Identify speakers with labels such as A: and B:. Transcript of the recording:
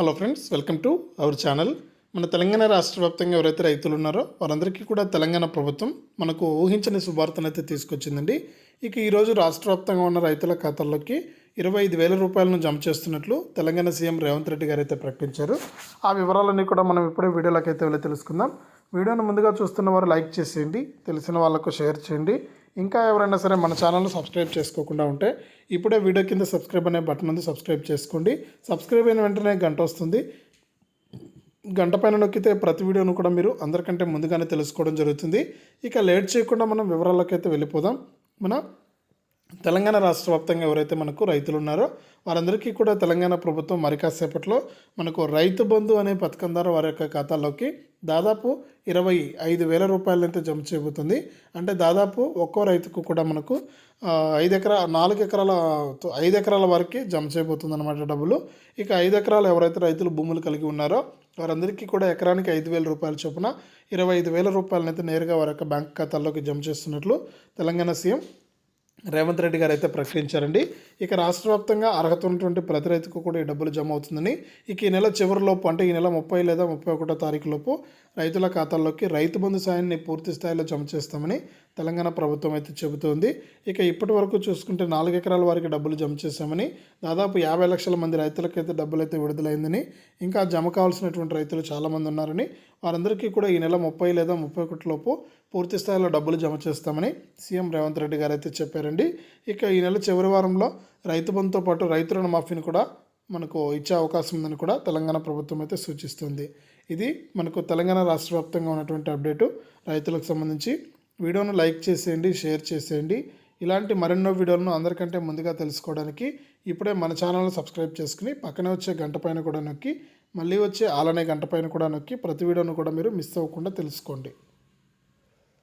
A: Hello friends welcome to our channel మన తెలంగాణ రాష్ట్ర వ్యాప్తంగా ఎవరైతే రైతులు ఉన్నారో వారందరికీ కూడా తెలంగాణ ప్రభుత్వం మనకు ఊహించని శుభార్తను అయితే తీసుకొచ్చిందండి. ఇక ఈరోజు రాష్ట్ర వ్యాప్తంగా ఉన్న రైతుల ఖాతాల్లోకి ఇరవై ఐదు వేల రూపాయలను జమ చేస్తున్నట్లు తెలంగాణ సీఎం రేవంత్ రెడ్డి గారు అయితే ప్రకటించారు. ఆ వివరాలన్నీ కూడా మనం ఇప్పుడే వీడియోలోకి అయితే వెళ్ళి తెలుసుకుందాం. వీడియోను ముందుగా చూస్తున్న వారు లైక్ చేసేయండి తెలిసిన వాళ్ళకు షేర్ చేయండి. ఇంకా ఎవరైనా సరే మన ఛానల్ను సబ్స్క్రైబ్ చేసుకోకుండా ఉంటే ఇప్పుడే వీడియో కింద సబ్స్క్రైబ్ అనే బటన్ ఉంది సబ్స్క్రైబ్ చేసుకోండి. సబ్స్క్రైబ్ అయిన వెంటనే గంట వస్తుంది. గంట పైన నొక్కితే ప్రతి వీడియోను కూడా మీరు అందరికంటే ముందుగానే తెలుసుకోవడం జరుగుతుంది. ఇక లేట్ చేయకుండా మనం వివరాల్లోకి అయితే వెళ్ళిపోదాం. మన తెలంగాణ రాష్ట్ర వ్యాప్తంగా ఎవరైతే మనకు రైతులు ఉన్నారో వారందరికీ కూడా తెలంగాణ ప్రభుత్వం మరి కాసేపట్లో మనకు రైతు బంధు అనే పథకం ద్వారా వారి యొక్క ఖాతాలోకి దాదాపు ఇరవై ఐదు వేల రూపాయలైతే జమ చేయబోతుంది. అంటే దాదాపు ఒక్కో రైతుకు కూడా మనకు ఐదు ఎకరా నాలుగు ఎకరాల ఐదు ఎకరాల వరకు జమ చేయబోతుంది అనమాట డబ్బులు. ఇక ఐదు ఎకరాలు ఎవరైతే రైతులు భూములు కలిగి ఉన్నారో వారందరికీ కూడా ఎకరానికి ఐదు వేల రూపాయల చొప్పున ఇరవై ఐదు వేల రూపాయలనైతే నేరుగా వారి యొక్క బ్యాంక్ ఖాతాల్లోకి జమ చేస్తున్నట్లు తెలంగాణ సీఎం రేవంత్ రెడ్డి గారు అయితే ప్రకటించారండి. ఇక రాష్ట్ర వ్యాప్తంగా అర్హత ఉన్నటువంటి ప్రతి రైతుకు కూడా ఈ డబ్బులు జమ అవుతుందని. ఇక ఈ నెల చివరిలోపు అంటే ఈ నెల ముప్పై లేదా ముప్పై ఒకటో తారీఖు లోపు రైతుల ఖాతాల్లోకి రైతు బంధు సాయాన్ని పూర్తి స్థాయిలో జమ చేస్తామని తెలంగాణ ప్రభుత్వం అయితే చెబుతోంది. ఇక ఇప్పటి వరకు చూసుకుంటే నాలుగు ఎకరాల వారికి డబ్బులు జమ చేశామని దాదాపు యాభై లక్షల మంది రైతులకైతే డబ్బులు అయితే విడుదలైందని ఇంకా జమ కావాల్సినటువంటి రైతులు చాలామంది ఉన్నారని వారందరికీ కూడా ఈ నెల ముప్పై లేదా ముప్పై ఒకటిలోపు పూర్తి స్థాయిలో డబ్బులు జమ చేస్తామని సీఎం రేవంత్ రెడ్డి గారు అయితే చెప్పారండి. ఇక ఈ నెల చివరి వారంలో రైతు బంధుతో పాటు రైతు రుణ మాఫీని కూడా మనకు ఇచ్చే అవకాశం ఉందని కూడా తెలంగాణ ప్రభుత్వం అయితే సూచిస్తుంది. ఇది మనకు తెలంగాణ రాష్ట్ర వ్యాప్తంగా ఉన్నటువంటి అప్డేటు. రైతులకు సంబంధించి వీడియోను లైక్ చేసేయండి షేర్ చేసేయండి. ఇలాంటి మరెన్నో వీడియోలను అందరికంటే ముందుగా తెలుసుకోవడానికి ఇప్పుడే మన ఛానల్ని సబ్స్క్రైబ్ చేసుకుని పక్కనే వచ్చే గంట పైన కూడా నొక్కి మళ్ళీ వచ్చే ఆలనే గంట పైన కూడా నొక్కి ప్రతి వీడియోను కూడా మీరు మిస్ అవ్వకుండా తెలుసుకోండి.